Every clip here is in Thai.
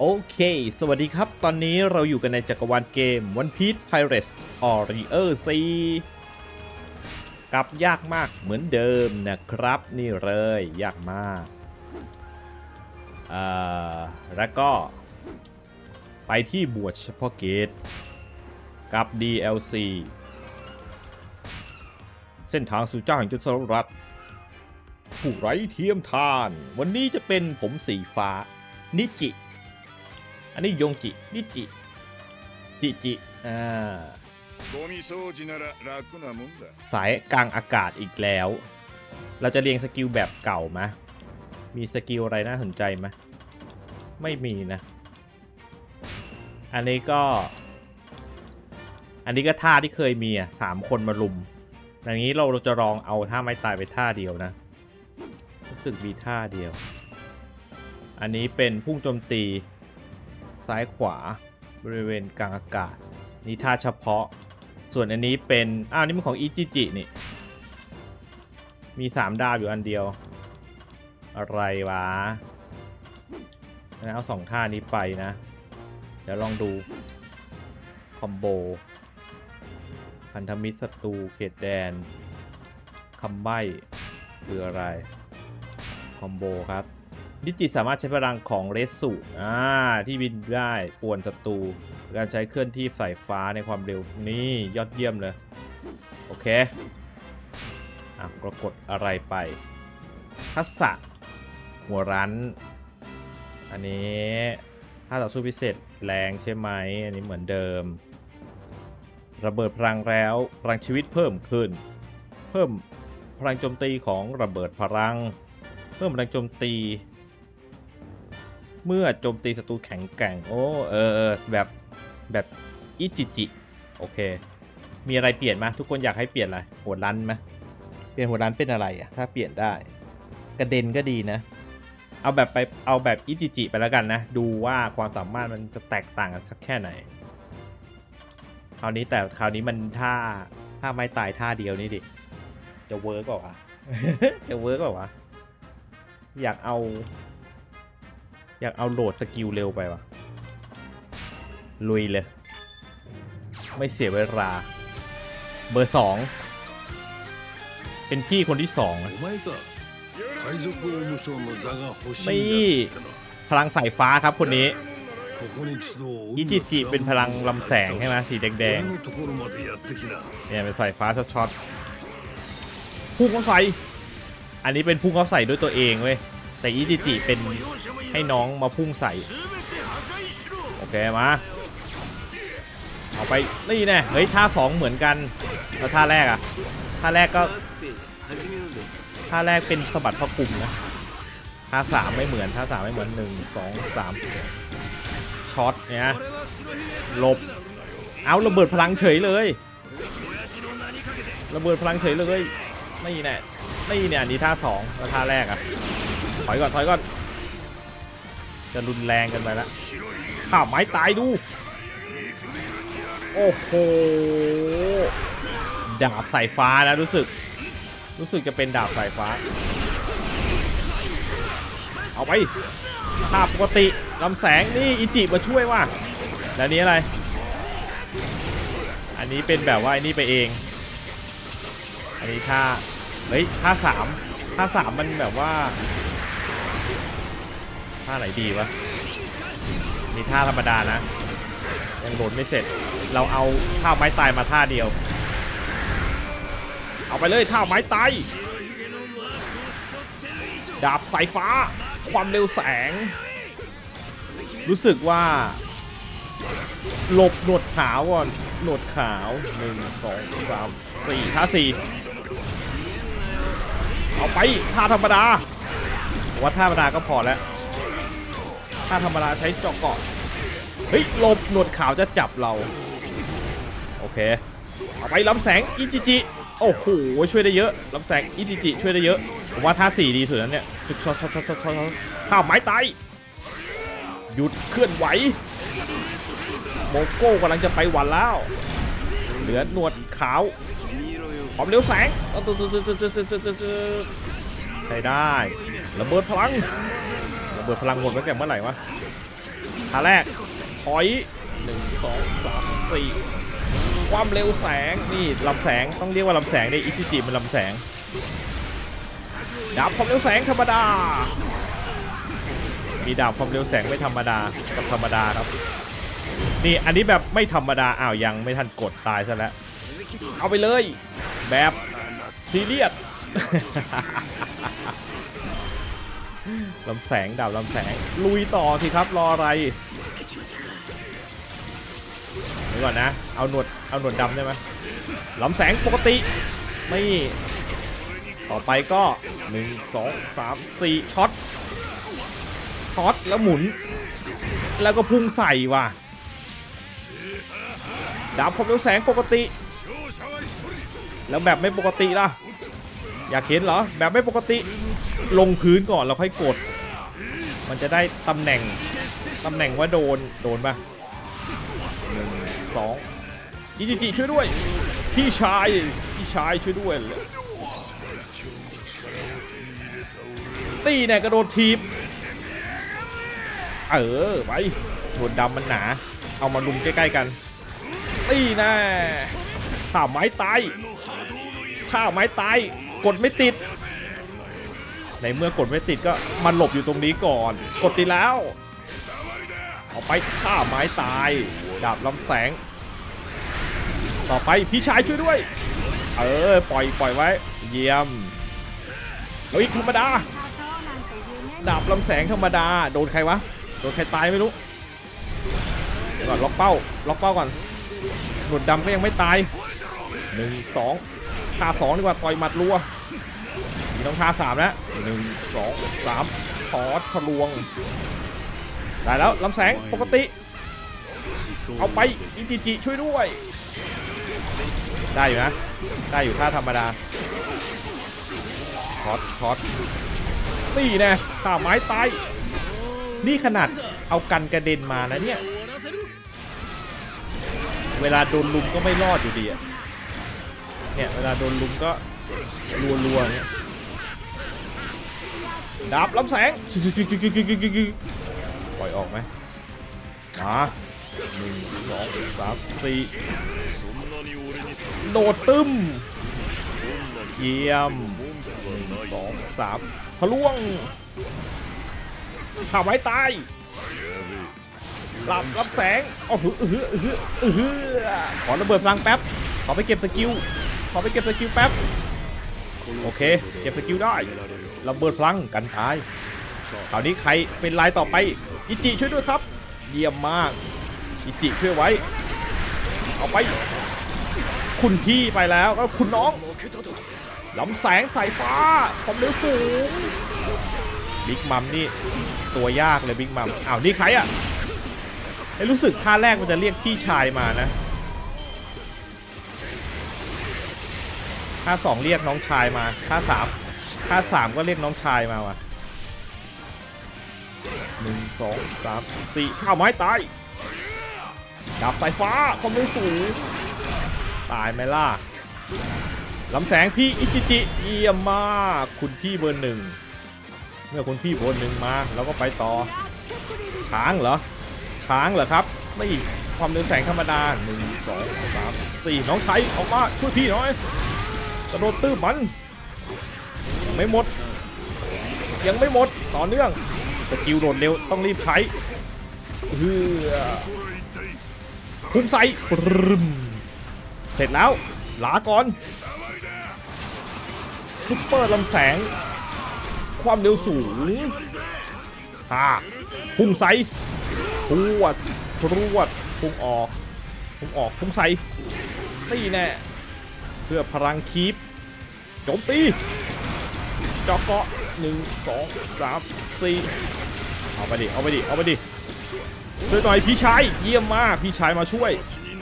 โอเค สวัสดีครับ ตอนนี้เราอยู่กันในจักรวาลเกม One Piece Pirates Warrior C กลับยากมากเหมือนเดิมนะครับ นี่เลยยากมากเอ่อแล้วก็ ไปที่บวชเฉพาะเกตกับ DLC เส้นทางสู่เจ้าแห่งจุดสรรัฐผู้ไร้เทียมทาน วันนี้จะเป็นผมสีฟ้า นิจิ อันนี้ยงจิ นิจิ จิจิ อ่า ゴミ掃除なら楽なもんだ สายกลางอากาศอีกแล้ว เราจะเรียงสกิลแบบเก่าไหมมีสกิลอะไรน่าสนใจไหมไม่มีนะ อันนี้ก็ อันนี้ก็ท่าที่เคยมีอ่ะสามคนมาลุม อย่างนี้เราจะลองเอาท่าไม้ตายไปท่าเดียวนะ รู้สึกมีท่าเดียว อันนี้เป็นพุ่งโจมตี ซ้ายขวาบริเวณกลางอากาศ นี่ท่าเฉพาะ ส่วนอันนี้เป็น อ้าว นี่มันของอีจิจินี่ มีสามดาวอยู่อันเดียว อะไรวะเอาสองท่านี้ไปนะ เดี๋ยวลองดู คอมโบ พันธมิตรศัตรูเขตแดนคำใบ้คืออะไร คอมโบครับ ดิจิสามารถใช้พลังของเรสสูอ่าที่บินได้ป่วนศัตรูการใช้เคลื่อนที่สายฟ้าในความเร็วนี่ยอดเยี่ยมเลย โอเคอะกดกดอะไรไป ทักษะหัวรั้นอันนี้ถ้าต่อสู้พิเศษแรงใช่ไหม อันนี้เหมือนเดิม ระเบิดพลังแล้วพลังชีวิตเพิ่มขึ้น เพิ่มพลังโจมตีของระเบิดพลัง เพิ่มพลังโจมตี เมื่อโจมตีศัตรูแข็งแกร่ง โอ้เออแบบแบบอิจิจิ โอเค มีอะไรเปลี่ยนไหมทุกคนอยากให้เปลี่ยนอะไรหัวรันไหมเปลี่ยนหัวรันเป็นอะไรอะถ้าเปลี่ยนได้ กระเด็นก็ดีนะ เอาแบบไปเอาแบบอิจิจิไปแล้วกันนะ ดูว่าความสามารถมันจะแตกต่างกันสักแค่ไหน คราวนี้แต่คราวนี้มันท่าท่าไม้ตายท่าเดียวนี่ดิจะเวิร์กเปล่าวะจะเวิร์กเปล่าวะอยากเอา อยากเอาโหลดสกิลเร็วไปวะลุยเลย ไม่เสียเวลา เบอร์สองเป็นพี่คนที่สองไม่พลังสายฟ้าครับคนนี้ยินจิจิเป็นพลังลำแสงใช่ไหมสีแดงๆเนี่ยเป็นสายฟ้าช็อตพุ่งเข้าใส่อันนี้เป็นพุ่งเข้าใส่ด้วยตัวเองเว้ย แต่อิจิจิเป็นให้น้องมาพุ่งใส่ โอเคมาเอาไปนี่แน่เฮ้ยท่าสองเหมือนกันแล้วท่าแรกอะท่าแรกก็ท่าแรกเป็นสะบัดพระคุมนะท่าสามไม่เหมือนท่าสามไม่เหมือนหนึ่งสองสามช็อตเนี่ยหลบเอาระเบิดพลังเฉยเลยระเบิดพลังเฉยเลยนี่แน่นี่เนี่ยนนี้ท่าสองแล้วท่าแรกอะ ถอยก่อนถอยก่อน จะรุนแรงกันไปแล้วข้าวไม้ตายดู โอ้โห ดาบสายฟ้านะรู้สึก รู้สึกจะเป็นดาบสายฟ้า เอาไปภาพปกติลำแสงนี่อิจิมาช่วยว่ะ แล้วนี้อะไร อันนี้เป็นแบบว่าไอ้นี่ไปเอง อันนี้ท่า เฮ้ยท่าสามท่าสามมันแบบว่า ท่าไหนดีวะ มีท่าธรรมดานะ ยังโหลดไม่เสร็จ เราเอาท่าไม้ตายมาท่าเดียว เอาไปเลยท่าไม้ตาย ดาบสายฟ้า ความเร็วแสง รู้สึกว่า หลบหนวดขาวก่อน หนวดขาวหนึ่งสองสามสี่ท่าสี่เอาไปท่าธรรมดาว่าท่าธรรมดาก็พอแล้ว ท่าธรรมดาใช้เจาะเกาะเฮ้ยลบหนวดขาวจะจับเรา โอเคเอาไปลำแสงอิจิจิโอ้โหช่วยได้เยอะลำแสงอิจิจิช่วยได้เยอะผมว่าท่าสี่ดีสุดแล้วเนี่ยช็อตช็อตช็อตช็อตช็อตข้าวไม้ตายหยุดเคลื่อนไหวโมโก้กำลังจะไปหวันแล้ว เหลือหนวดขาวความเร็วแสงใช้ได้ระเบิดพลัง เบิดพลังหมดตั้งแต่เมื่อไหร่วะท่าแรกถอยหนึ่งสองสามสี่ความเร็วแสงนี่ลำแสงต้องเรียกว่าลำแสงในอิชิจิมันลำแสงดาบความเร็วแสงธรรมดา มีดาบความเร็วแสงไม่ธรรมดากับธรรมดาครับนี่อันนี้แบบไม่ธรรมดาอ้าวยังไม่ทันกดตายซะแล้วเอาไปเลย แบบซีเรียส ลำแสงดาบลำแสง ลุยต่อสิครับรออะไรเดี๋ยวก่อนนะ เอาหนวด เอาหนวดดำได้ไหมลำแสงปกติ ไม่ต่อไปก็ 1 2 3 4ช็อต ช็อตแล้วหมุน แล้วก็พุ่งใส่ว่ะ ดาบความเร็วแสงปกติ แล้วแบบไม่ปกติล่ะ อยากเห็นเหรอ แบบไม่ปกติ ลงพื้นก่อนแล้วค่อยกด มันจะได้ตำแหน่งตำแหน่งว่าโดนโดนปะหนึ่งสองจิจิจิช่วยด้วย พี่ชาย พี่ชายช่วยด้วยตีเนี่ยกระโดดทีบเออไปหนดำมันหนา เอามาลุมใกล้ๆกันตีแน่ข้าไม้ตายข้าไม้ตาย กดไม่ติด ในเมื่อกดไม่ติดก็มันหลบอยู่ตรงนี้ก่อน กดติดแล้วเอาไปข้าไม้ตาย ดาบลำแสง ต่อไปพี่ชายช่วยด้วย เออปล่อยปล่อยไว้ เยี่ยมเฮ้ยธรรมดา ดาบลำแสงธรรมดา โดนใครวะ โดนใครตายไม่รู้เดี๋ยวก่อนล็อกเป้า ล็อกเป้าก่อนหนวดดำก็ยังไม่ตายหนึ่งสองท่าสองดีกว่าต่อยหมัดรัว ต้องท่าสามแล้วหนึ่งสองสามถอดทะลวง ได้แล้วลำแสงปกติ เอาไปอิจิจิช่วยด้วย ได้อยู่นะ ได้อยู่ท่าธรรมดาช็อตช็อตนี่แน่ท่าไม้ตาย นี่ขนาดเอากันกระเด็นมานะเนี่ย เวลาโดนลุมก็ไม่รอดอยู่ดีอะเนี่ยเวลาโดนลุมก็รัวๆเนี่ย ดาบลำแสงปล่อยออกไหมมาหนึ่งสองสามสี่โดดตึมเยี่ยมหนึ่งสองสามทะลวงข่าไม้ตายหลับรับแสงโอ้โหเออเออเออขอระเบิดพลังแป๊บ ขอไปเก็บสกิล ขอไปเก็บสกิลแป๊บ โอเค เก็บสกิลได้ ระเบิดพลังกันตายคราวนี้ใครเป็นลายต่อไปอิจิช่วยด้วยครับ เยี่ยมมากอิจิช่วยไว้ เอาไป คุณพี่ไปแล้วก็คุณน้องลำแสงสายฟ้าความเร็วสูงบิ๊กมัมนี่ ตัวยากเลยบิ๊กมัมอ้าวนี่ใครอะไอ้รู้สึกท่าแรกมันจะเรียกพี่ชายมานะท่าสองเรียกน้องชายมาท่าสาม ท่าสามก็เรียกน้องชายมาว่ะหนึ่งสองสามสี่ข้าวไม้ตายดาบสายฟ้าความเร็วสูงตายไหมล่ะลำแสงพี่อิจิจิเยี่ยมมากคุณพี่เบอร์หนึ่งเมื่อคุณพี่โบนหนึ่งมาเราก็ไปต่อช้างเหรอช้างเหรอครับ ไม่ความเร็วแสงธรรมดาหนึ่งสองสามสี่น้องชัยออกมาช่วยพี่หน่อยกระโดดตื้อมัน ไม่หมด ยังไม่หมดต่อเนื่องสกิลโดดเร็วต้องรีบใช้เฮือพุ่งใส่เสร็จแล้วลาก่อนซุปเปอร์ลำแสง ความเร็วสูงฮ่าพุ่งใส่พรวดพรวดพุ่งออกพุ่งออกพุ่งใส่นี่แน่เพื่อพลังคีปโจมตี จอกเกาะหนึ่งสองสามสี่เอาไปดิ เอาไปดิ เอาไปดิ ช่วยหน่อยพี่ชาย เยี่ยมมาก พี่ชายมาช่วย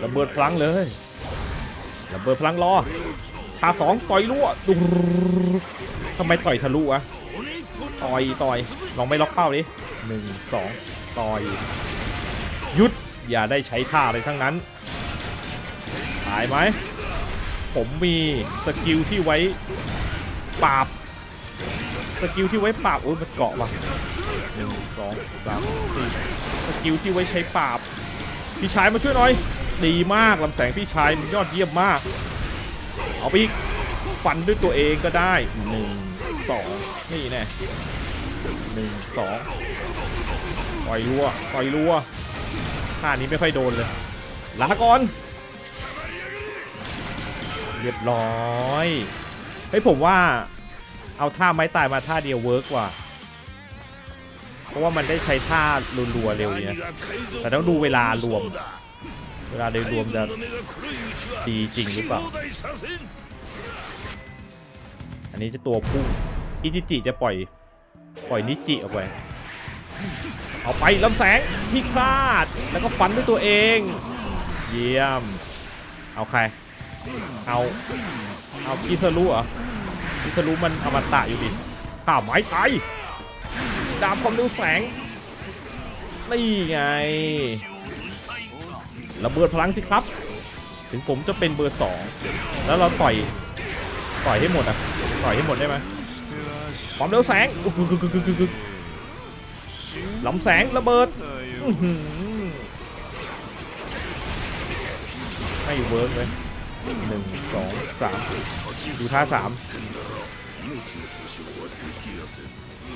ระเบิดพลังเลย ระเบิดพลังรอทาสองต่อยรั่วดุทำไมต่อยทะลุวะ ต่อยต่อย ลองไม่ล็อกเป้าดิหนึ่งสองต่อย หยุด อย่าได้ใช้ท่าอะไรทั้งนั้นตายไหม ผมมีสกิลที่ไว้ปราบ สกิลที่ไว้ปราบโอ้ยมันเกาะว่ะหนึ่งสองสามสี่สกิลที่ไว้ใช้ปราบ พี่ชายมาช่วยหน่อย ดีมากลำแสงพี่ชายมันยอดเยี่ยมมาก เอาไปอีกฟันด้วยตัวเองก็ได้หนึ่งสองนี่แน่หนึ่งสองปล่อยรัวปล่อยรัวท่านี้ไม่ค่อยโดนเลยลาก่อน เรียบร้อยเฮ้ยผมว่า เอาท่าไม้ตายมาท่าเดียวเวิร์กว่าเพราะว่ามันได้ใช้ท่ารัวๆเร็วดีนะแต่ต้องดูเวลารวม เวลาโดยรวมจะดีจริงหรือเปล่า อันนี้จะตัวพุ่งอิจิจิจะปล่อย ปล่อยนิจิออกไป เอาไปลำแสงพิฆาตแล้วก็ฟันด้วยตัวเอง เยี่ยม เอาใคร เอา เอากิซารุเหรอ กิซารุมันอมตะอยู่ดิข้าไม้ตายดาบความเร็วแสง นี่ไง ระเบิดพลังสิครับ ถึงผมจะเป็นเบอร์สอง แล้วเราต่อย ต่อยให้หมดอะ ต่อยให้หมดได้ไหมความเร็วแสงลำแสงระเบิดอื้อหือไม่เวิร์กเลยหนึ่งสองสามดูท่าสาม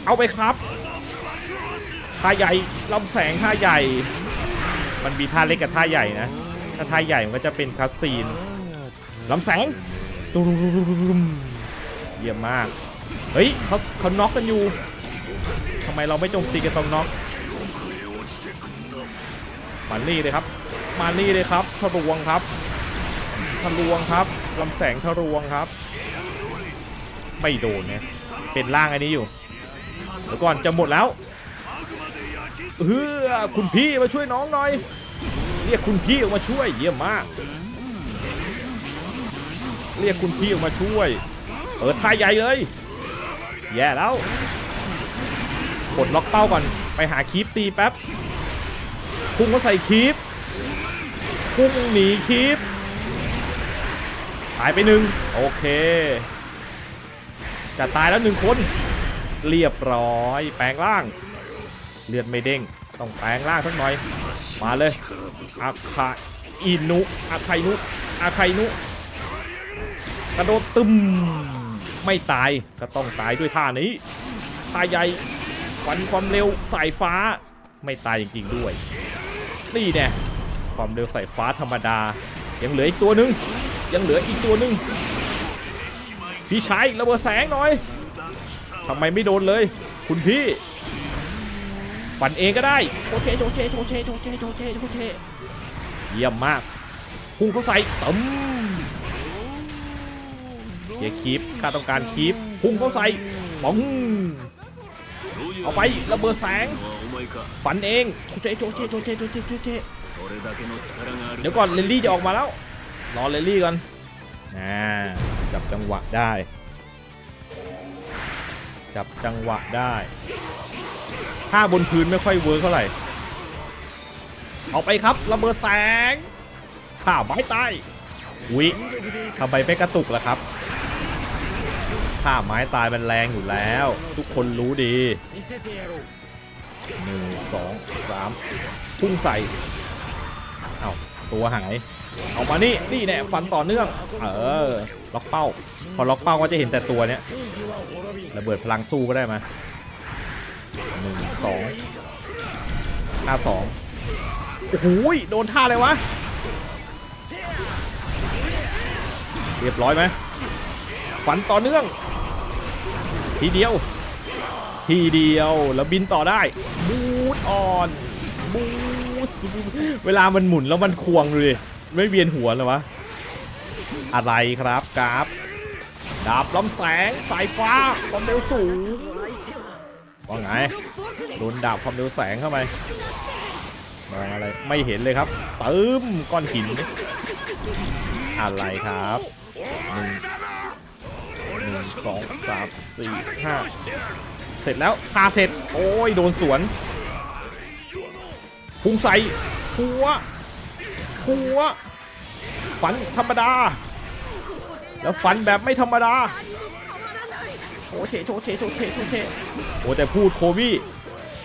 เอาไปครับท่าใหญ่ลำแสงท่าใหญ่ มันมีท่าเล็กกับท่าใหญ่นะ ถ้าท่าใหญ่มันก็จะเป็นคัสซีนลำแสงตุ้มเยี่ยมมาก เฮ้ยเขาเขาน็อกกันอยู่ทำไมเราไม่โจมตีกันตรงน็อกมานี่เลยครับ มานี่เลยครับทะลวงครับทะลวงครับลำแสงทะลวงครับ ไม่โดนเนี่ยเป็นร่างอันนี้อยู่เดี๋ยวก่อนจะหมดแล้วเออคุณพี่มาช่วยน้องหน่อยเรียกคุณพี่ออกมาช่วยเยี่ยมมาก เรียกคุณพี่ออกมาช่วยเออท่าใหญ่เลยแย่แล้วกดล็อกเป้าก่อนไปหาคีปตีแป๊บพุ่งเขาใส่คีปพุ่งหนีคีปหายไปหนึ่งโอเค จะตายแล้วหนึ่งคน เรียบร้อย แปลงร่าง เลือดไม่เด้ง ต้องแปลงร่างสักหน่อย มาเลยอาคาอินุอาไคนุอาไคนุกระโดดตึมไม่ตายก็ต้องตายด้วยท่านี้ท่าใหญ่ฟันความเร็วสายฟ้าไม่ตายจริงๆด้วย นี่แน่ความเร็วสายฟ้าธรรมดา ยังเหลืออีกตัวหนึ่งยังเหลืออีกตัวหนึ่ง พี่ชายระเบิดแสงหน่อยทำไมไม่โดนเลย คุณพี่ปั่นเองก็ได้โชเชโชเชโชเชโชเชโชเชโชเชเยี่ยมมากพุ่งเข้าใส่ตึมเคลียร์คีปข้าต้องการคีปพุ่งเข้าใส่ป๋องเอาไประเบิดแสงฝันเองโชเชโชเชโชเชโชเชโชเชเดี๋ยวก่อนเลนลี่จะออกมาแล้วรอเลนลี่ก่อน อ่าจับจังหวะได้ จับจังหวะได้ถ้าบนพื้นไม่ค่อยเวิร์กเท่าไหร่ เอาไปครับระเบิดแสงข่าไม้ตายวิทำไมไม่กระตุกล่ะครับข่าไม้ตายมันแรงอยู่แล้ว ทุกคนรู้ดีหนึ่งสองสามพุ่งใส่ เอาตัวหาย เอามานี่นี่แน่ฟันต่อเนื่อง เออ ล็อกเป้า พอล็อกเป้าก็จะเห็นแต่ตัวเนี้ยระเบิดพลังสู้ก็ได้มาหนึ่งสองท่าสองโอ้โหยโดนท่าอะไรวะ เรียบร้อยไหมฝันต่อเนื่อง ทีเดียว ทีเดียวแล้วบินต่อได้ บูทออนบูทเวลามันหมุนแล้วมันควงเลย ไม่เวียนหัวเลยวะ อะไรครับกราฟดาบลำแสงสายฟ้าความเร็วสูงว่าไงโดนดาบความเร็วแสงเข้าไปมองอะไรไม่เห็นเลยครับเตึมก้อนหิน อะไรครับหนึ่งหนึ่งสองสามสี่ห้าเสร็จแล้วพาเสร็จ โอ้ย โดนสวน พุงใส่หัว หัว ฝันธรรมดา แล้วฟันแบบไม่ธรรมดาโชเทโชเทโชเทโชเทโอ้แต่พูดโคบี้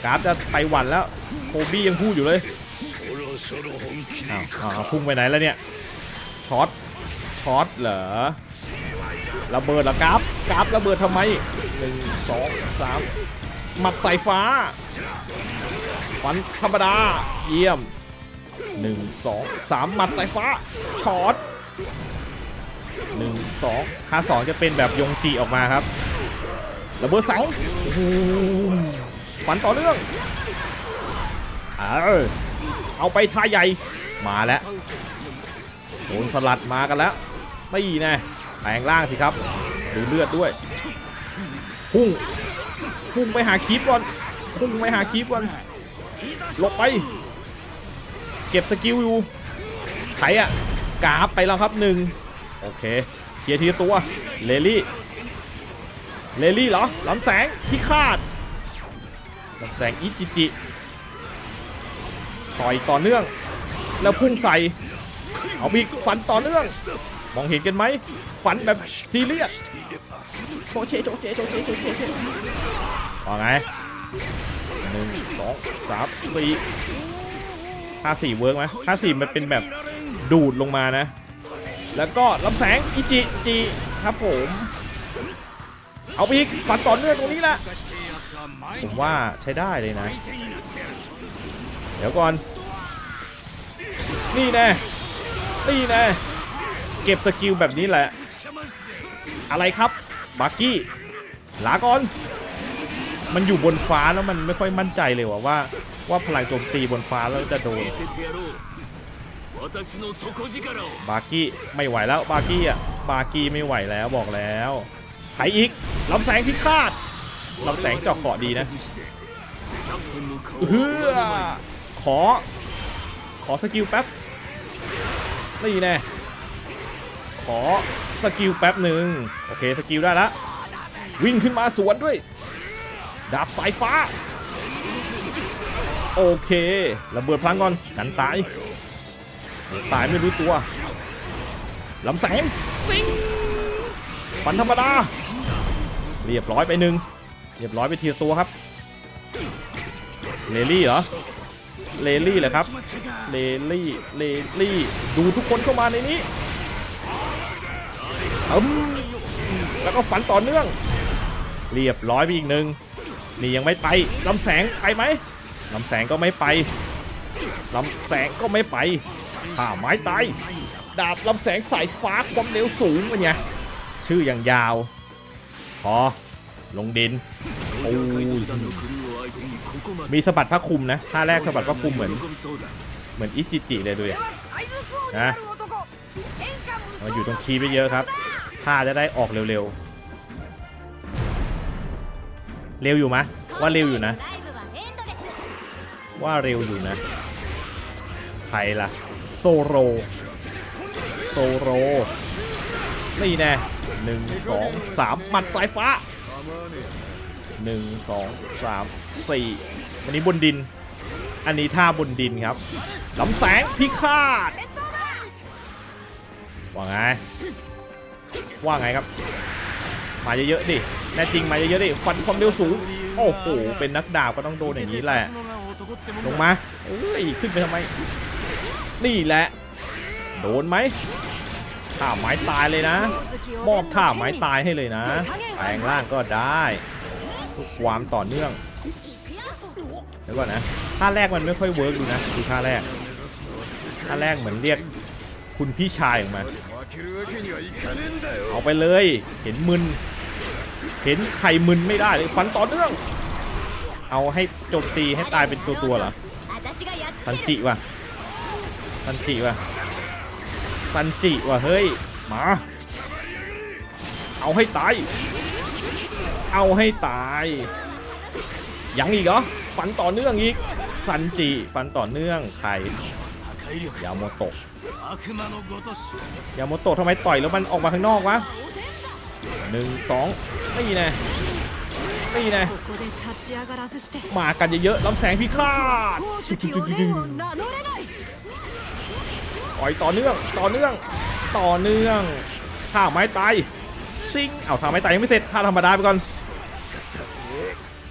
กราฟจะไปหวันแล้ว โคบี้ยังพูดอยู่เลยอ้าวพุ่งไปไหนแล้วเนี่ยช็อตช็อตเหรอระเบิดเหรอกราฟกราฟระเบิดทำไมหนึ่งสองสามหมัดสายฟ้าฟันธรรมดา เยี่ยม หนึ่งสองสามหมัดสายฟ้าช็อตหนึ่งสองค่าสองจะเป็นแบบยงจีออกมาครับระเบิดสาโอ้โหฟันต่อเนื่องเออเอาไปท่าใหญ่มาแล้วโดนสลัดมากันแล้วไม่แน่แปลงร่างสิครับดูเลือดด้วย พุ่ง พุ่งไปหาคีปก่อน พุ่งไปหาคีปก่อนหลบไป เก็บสกิลอยู่ไถอะกราฟไปแล้วครับหนึ่งโอเคเคลียร์ทีตัวเลลี่เลลี่เหรอลำแสงที่คาดลำแสงอิจิจิต่อยต่อเนื่อง แล้วพุ่งใส่เอาบีกฟันต่อเนื่อง มองเห็นกันไหมฟันแบบซีเรียสโชเชโชเชโชเชโชเชโชว่าไงหนึ่งสองสามสี่ ห้าสี่เวิร์กไหมห้าสี่มันเป็นแบบดูดลงมานะ แล้วก็ลำแสงอิจิจิครับผม เอาไปอีกฟันต่อเนื่องตรงนี้แหละผมว่าใช้ได้เลยนะ เดี๋ยวก่อน นี่แน่นี่แน่เก็บสกิลแบบนี้แหละ อะไรครับบักกี้ลาก่อน มันอยู่บนฟ้าแล้วมันไม่ค่อยมั่นใจเลยว่าว่าว่าพลังโจมตีบนฟ้าแล้วจะโดนบากี้ไม่ไหวแล้วบากี้อะบากี้ไม่ไหวแล้วบอกแล้วไถอีกลำแสงพิฆาตลำแสงจาะเกาะดีนะเฮือขอ ขอสกิลแป๊บนี่แน่ขอสกิลแป๊บหนึ่งโอเคสกิลได้ละวิ่งขึ้นมาสวนด้วย ดาบสายฟ้า โอเคระเบิดพลังก่อนกันตายตายไม่รู้ตัวลำแสงซิงฟันธรรมดา เรียบร้อยไปหนึ่งเรียบร้อยไปทีตัวครับเลลี่เหรอเลลี่เหรอครับเลลี่เลลี่ดูทุกคนเข้ามาในนี้อืมแล้วก็ฝันต่อเนื่อง เรียบร้อยไปอีกหนึ่ง นี่ยังไม่ไปลำแสงไปไหมลำแสงก็ไม่ไปลำแสงก็ไม่ไปข่าไม้ตายดาบลำแสงสายฟ้าความเร็วสูงมันไงชื่ออย่างยาว พอ ลงดินโอ้ยมีสะบัดพระคุมนะท่าแรกสะบัดพระคุมเหมือน เหมือนอิจิจิเลยด้วยนะมาอยู่ตรงคีไปเยอะครับท่าจะได้ออกเร็ว เร็วอยู่ไหมว่าเร็วอยู่นะ ว่าเร็วอยู่นะใครล่ะ โซโรโซโรนี่แน่หนึ่งสองสามหมัดสายฟ้าหนึ่งสองสามสี่อันนี้บนดิน อันนี้ท่าบนดินครับลำแสงพิฆาตว่าไง ว่าไงครับ มาเยอะๆดิ แน่จริงมาเยอะๆดิฟันความเร็วสูง โอ้โห เป็นนักดาบก็ต้องโดนอย่างนี้แหละ ลงมาเอ้ยขึ้นไปทำไม นี่แหละ โดนไหมท่าไม้ตายเลยนะมอบท่าไม้ตายให้เลยนะ แปลงล่างก็ได้ความต่อเนื่องเดี๋ยวก่อนนะท่าแรกมันไม่ค่อยเวิร์กดูนะดูท่าแรกท่าแรกเหมือนเรียกคุณพี่ชายออกมาเอาไปเลย เห็นมึน เห็นไข่มึนไม่ได้เลยฟันต่อเนื่อง เอาให้โจมตีให้ตายเป็นตัวตัวเหรอสันจิว่ะสันจิว่ะสันจิว่ะเฮ้ยมาเอาให้ตาย เอาให้ตายยังอีกเหรอฟันต่อเนื่องอีกสันจิฟันต่อเนื่องไข่ยาโมโตะยาโมโตะทำไมต่อยแล้วมันออกมาข้างนอกวะหนึ่งสอง นี่นะนี่นะมากันเยอะๆล้ำแสงพิฆาตต่อยต่อเนื่องต่อเนื่องต่อเนื่องข้าไม้ตายซิงเอาทำไม้ตายยังไม่เสร็จข้าธรรมดาไปก่อน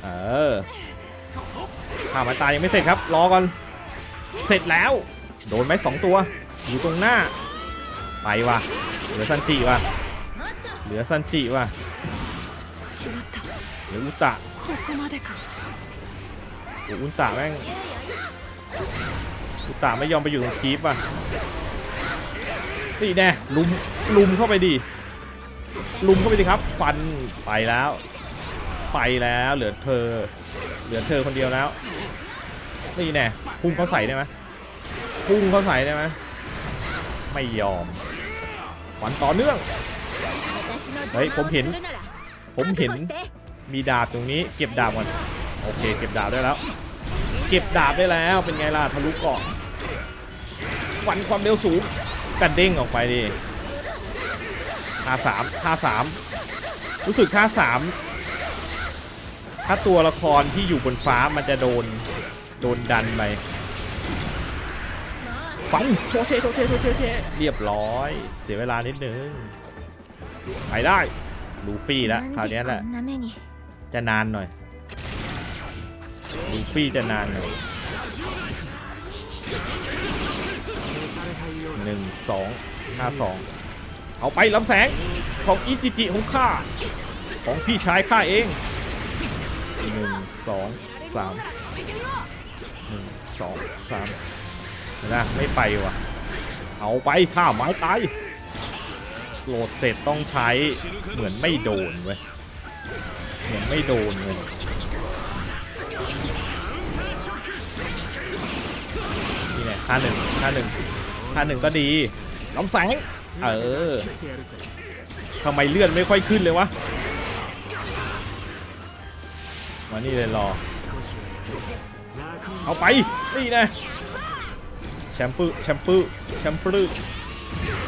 เออข้าไม้ตายยังไม่เสร็จครับรอก่อนเสร็จแล้ว โดนไหมสองตัว อยู่ตรงหน้า ไปว่ะเหลือสันจิว่ะเหลือสันจิว่ะ หรืออุตะอุตะแม่งอุตะไม่ยอมไปอยู่ตรงคีปอะนี่แน่ลุมลุมเข้าไปดิลุมเข้าไปดิครับ ฟันไปแล้ว ไปแล้วเหลือเธอ เหลือเธอคนเดียวแล้วนี่แน่พุ่งเขาใส่ได้ไหมพุ่งเขาใส่ได้ไหมไม่ยอมฟันต่อเนื่องเฮ้ยผมเห็น ผมเห็น มีดาบตรงนี้ เก็บดาบก่อนโอเค เก็บดาบได้แล้ว เก็บดาบได้แล้วเป็นไงล่ะทะลุเกาะฟันความเร็วสูงกระเด้งออกไปดิท่าสามท่าสามรู้สึกท่าสามถ้าตัวละครที่อยู่บนฟ้ามันจะโดนโดนดันไปฟังโชเชโชเชโชเชเชเรียบร้อย เสียเวลานิดนึงไปได้ลูฟี่แล้วคราวนี้แหละ จะนานหน่อยลูฟี่จะนานหน่อยหนึ่งสองห้าสองเอาไปลำแสงของอิจิจิของข้าของพี่ชายข้าเองหนึ่งสองสามหนึ่งสองสามเดี๋ยวนะไม่ไปว่ะ เอาไปท่าไม้ตายโหลดเสร็จต้องใช้เหมือนไม่โดนเว้ย เหมือนไม่โดนเลยนี่แหละท่าหนึ่งท่าหนึ่งท่าหนึ่งก็ดีลำแสงเออทำไมเลื่อนไม่ค่อยขึ้นเลยวะมานี่เลยรอ เอาไป นี่นะแชมปื้แชมปื้แชมปื้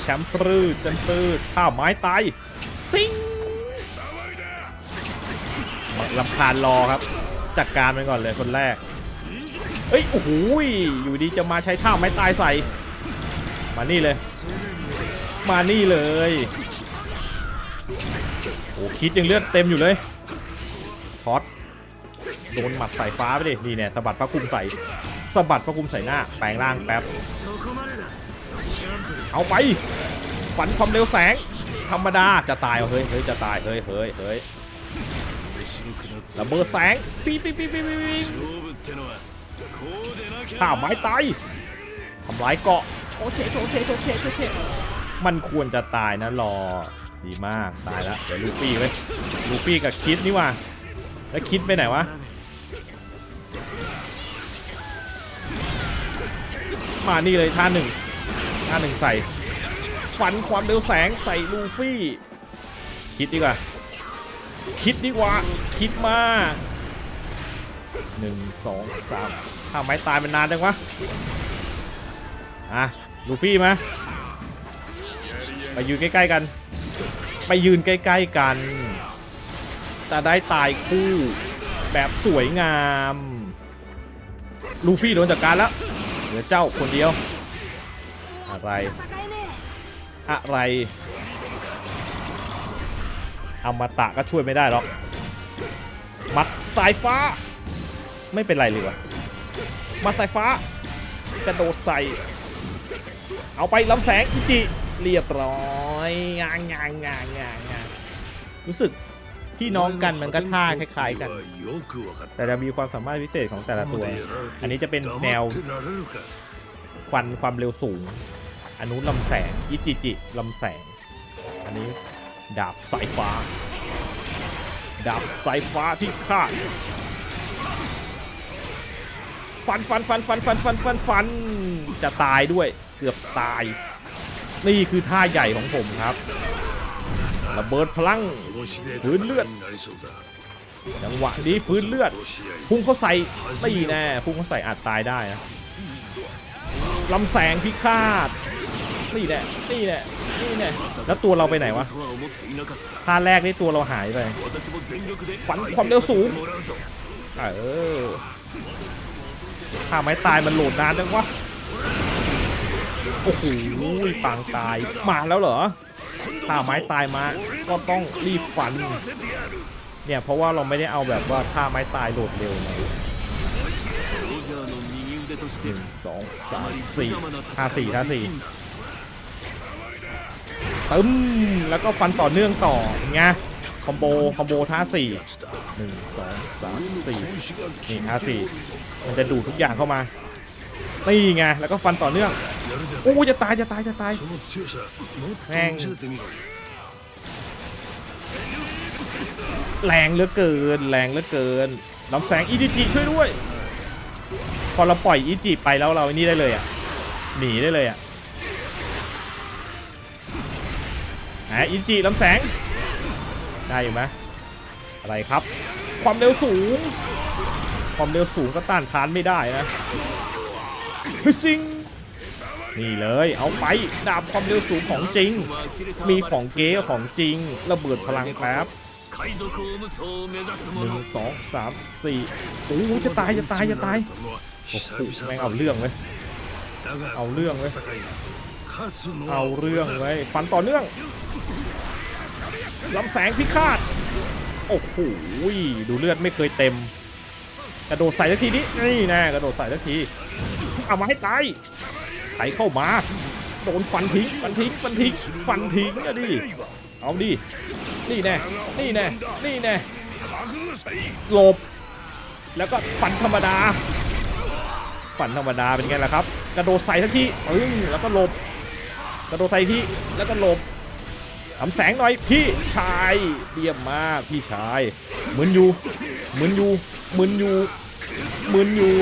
แชมปื้แชมปื้ท่าไม้ตายซิง ลำคาญรอครับ จัดการไปก่อนเลยคนแรก เอ้ยโอ้โหอยู่ดีจะมาใช้ท่าไม้ตายใส่ มานี่เลย มานี่เลยโอ้คิดยังเลือดเต็มอยู่เลยท็อตโดนหมัดใส่ฟ้าไปดินี่เนี่ยสะบัดพระคุมใส่สะบัดพระคุมใส่หน้า แปลงร่างแป๊บ เอาไป ฝันความเร็วแสง ธรรมดาจะตายเอาเฮ้ยเฮ้ยจะตายเฮ้ยเฮ้ยเฮ้ย ระเบิดแสงปีปีปีปีปีปีข้าไม้ตายทำลายเกาะโอเคโอเคโอเคโอเคมันควรจะตายนะรอดีมากตายแล้วเดี๋ยวลูฟี่ไว้ลูฟี่กับคิดนี่ว่าแล้วคิดไปไหนวะมานี่เลยท่าหนึ่งท่าหนึ่งใส่ฟันความเร็วแสงใส่ลูฟี่ คิดดีกว่า คิดดีกว่า คิดมาหนึ่งสองสามถ้าไม้ตายเป็นนานจังวะ อะ ลูฟี่มา ไปยืนใกล้ ๆ กัน ไปยืนใกล้ ๆ กัน จะได้ตายคู่แบบสวยงาม ลูฟี่โดนจัดกการแล้ว เหลือเจ้าคนเดียว อะไร อะไร อมตะก็ช่วยไม่ได้หรอก มัดสายฟ้า ไม่เป็นไรเลยวะมัดสายฟ้ากระโดดใส่ เอาไปลำแสงอิจิเรียบร้อยงางงางงางงางงางรู้สึกพี่น้องกันมันก็ท่าคล้ายๆกัน แต่จะมีความสามารถพิเศษของแต่ละตัว อันนี้จะเป็นแนวฟันความเร็วสูง อนุลำแสงอิจิจิลำแสง อันนี้ ดาบสายฟ้า ดาบสายฟ้าที่ฆ่าฟันฟันฟันฟันฟันฟันฟันฟันจะตายด้วยเกือบตาย นี่คือท่าใหญ่ของผมครับ ระเบิดพลังฟื้นเลือด จังหวะนี้ฟื้นเลือด พุ่งเข้าใส่ไม่แน่ พุ่งเข้าใส่อาจตายได้นะลำแสงพิฆาต นี่แหละนี่แหละนี่แหละแล้วตัวเราไปไหนวะท่าแรกนี่ตัวเราหายไปขวัญความเร็วสูงเออถ้าไม้ตายมันโหลดนานจังวะโอ้โหปางตายมาแล้วเหรอถ้าไม้ตายมาก็ต้องรีบฟัน เนี่ยเพราะว่าเราไม่ได้เอาแบบว่าท่าไม้ตายโหลดเร็วนะหนึ่งสองสามสี่ห้าสี่ห้าสี่ ตึมแล้วก็ฟันต่อเนื่องต่อไงคอมโบคอมโบท่าสี่หนึ่งสองสามสี่นี่ท่าสี่มันจะดูดทุกอย่างเข้ามาตีไงแล้วก็ฟันต่อเนื่องโอ้จะตายจะตายจะตายแรงแรงเหลือเกิน แรงเหลือเกินลำแสงอีดีจีช่วยด้วย พอเราปล่อยอีจีไปแล้วเรานี่ได้เลยอะหนีได้เลยอะ อะอินจิลำแสง ได้อยู่ไหมอะไรครับ ความเร็วสูง ความเร็วสูงก็ต้านทานไม่ได้นะซิงนี่เลยเอาไปดาบความเร็วสูงของจริง มีของเก๋ของจริง ระเบิดพลังแป๊บหนึ่งสองสามสี่โอ้จะตายจะตายจะตายโอ้โหแม่งเอาเรื่องเลยเอาเรื่องเลยเอาเรื่องเลยฟันต่อเนื่อง ลำแสงพิฆาต โอ้โหดูเลือดไม่เคยเต็ม กระโดดใส่ทักทีนี้นี่แน่กระโดดใส่ทักที เอามาให้ตายไถเข้ามา โดนฟันทิ้งฟันทิ้งฟันทิ้งฟันทิ้งอะดิ เอาดิ นี่แน่ นี่แน่ นี่แน่ หลบ แล้วก็ฟันธรรมดา ฟันธรรมดาเป็นไงล่ะครับ กระโดดใส่ทักทีเออแล้วก็หลบ กระโดดใส่ทีแล้วก็หลบ ทำแสงหน่อยพี่ชายเยี่ยมมากพี่ชายเหมึนอยู่เหมึนอยู่เหมึนอยู่เหมึนอยู่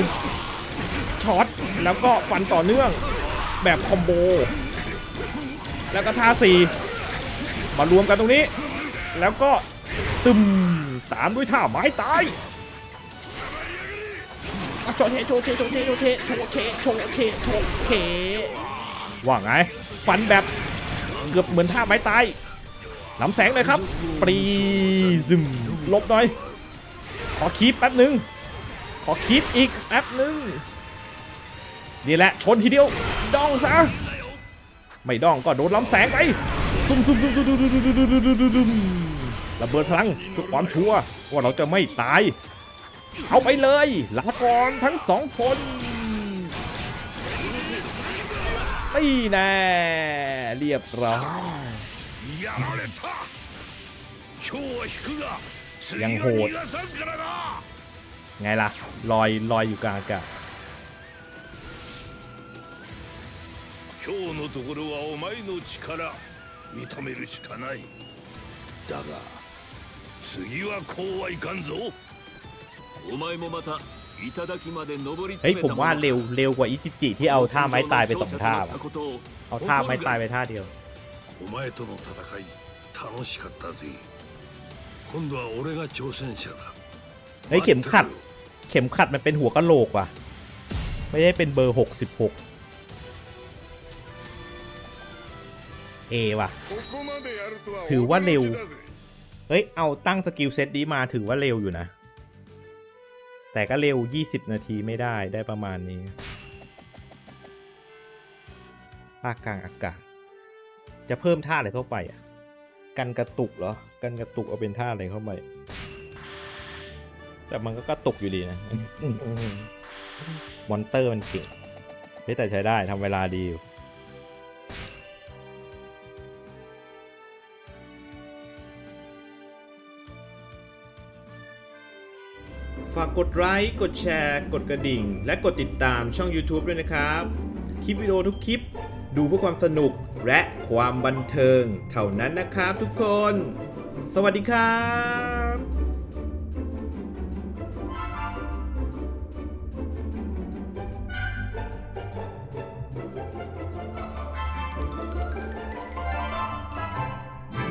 ช็อตแล้วก็ฟันต่อเนื่องแบบคอมโบ แล้วก็ท่าสี่มารวมกันตรงนี้ แล้วก็ตึมตามด้วยท่าไม้ตายโชเทโชเทโชเทโชเทโชเทโชเทโชว์เทว่าไงฟันแบบเกือบเหมือนท่าไม้ตาย ลำแสงเลยครับ ปรีซึมลบหน่อย ขอคีปแป๊บหนึ่งขอคีปอีกแป๊บหนึ่งนี่แหละชนทีเดียวดองซะไม่ดองก็โดนลำแสงไปซุ่มซุ่มซุ่มซุ่มซุ่มซุ่มซุ่มซุ่มซุ่มซุ่มซุ่มซุ่มระเบิดพลังเพื่อความชัวร์ว่าเราจะไม่ตาย เอาไปเลยลาก่อนทั้งสองคนไม่แน่เรียบร้อย やられた今日は引くが次 ยั は งโหด 逃がさんからな ไงล่ะ ลอยลอยอยู่กลางอากาศ 今日のところはお前の力認めるしかないだが次はこうはいかんぞお前もまた頂まで登り เฮ้ย 詰め ผม た ว่า 者 เร็วเร็วกว่าอิจิจิที่เอาท่าไม้ตายไปสองท่า 戦場の勝者となっ ว่ะ たことを เอาท่าไม้ตายไปท่าเดียว お前との戦い楽しかったぜ今度は俺が挑戦者だ เฮ้ยเข็มขัด 待ってろよ เข็มขัดมันเป็นหัวกะโหลกว่ะ ไม่ได้เป็นเบอร์ 66 เอว่ะ ここまでやるとはถือว่าเร็ว 驚きだぜ เฮ้ย เอาตั้งสกิลเซตนี้มาถือว่าเร็วอยู่นะ แต่ก็เร็ว 20 นาทีไม่ได้ได้ประมาณนี้ภาคกลางอากาศ จะเพิ่มท่าอะไรเข้าไปอะกันกระตุกเหรอกันกระตุกเอาเป็นท่าอะไรเข้าไป แต่มันก็กระตุกอยู่ดีนะมอนเตอร์มันเก่งเฮ้ยแต่ใช้ได้ทำเวลาดีอยู่ฝากกดไลค์ กดแชร์ กดกระดิ่ง และกดติดตามช่อง YouTube ด้วยนะครับ คลิปวิดีโอทุกคลิป ดูเพื่อความสนุก และความบันเทิงเท่านั้นนะครับทุกคน สวัสดีครับ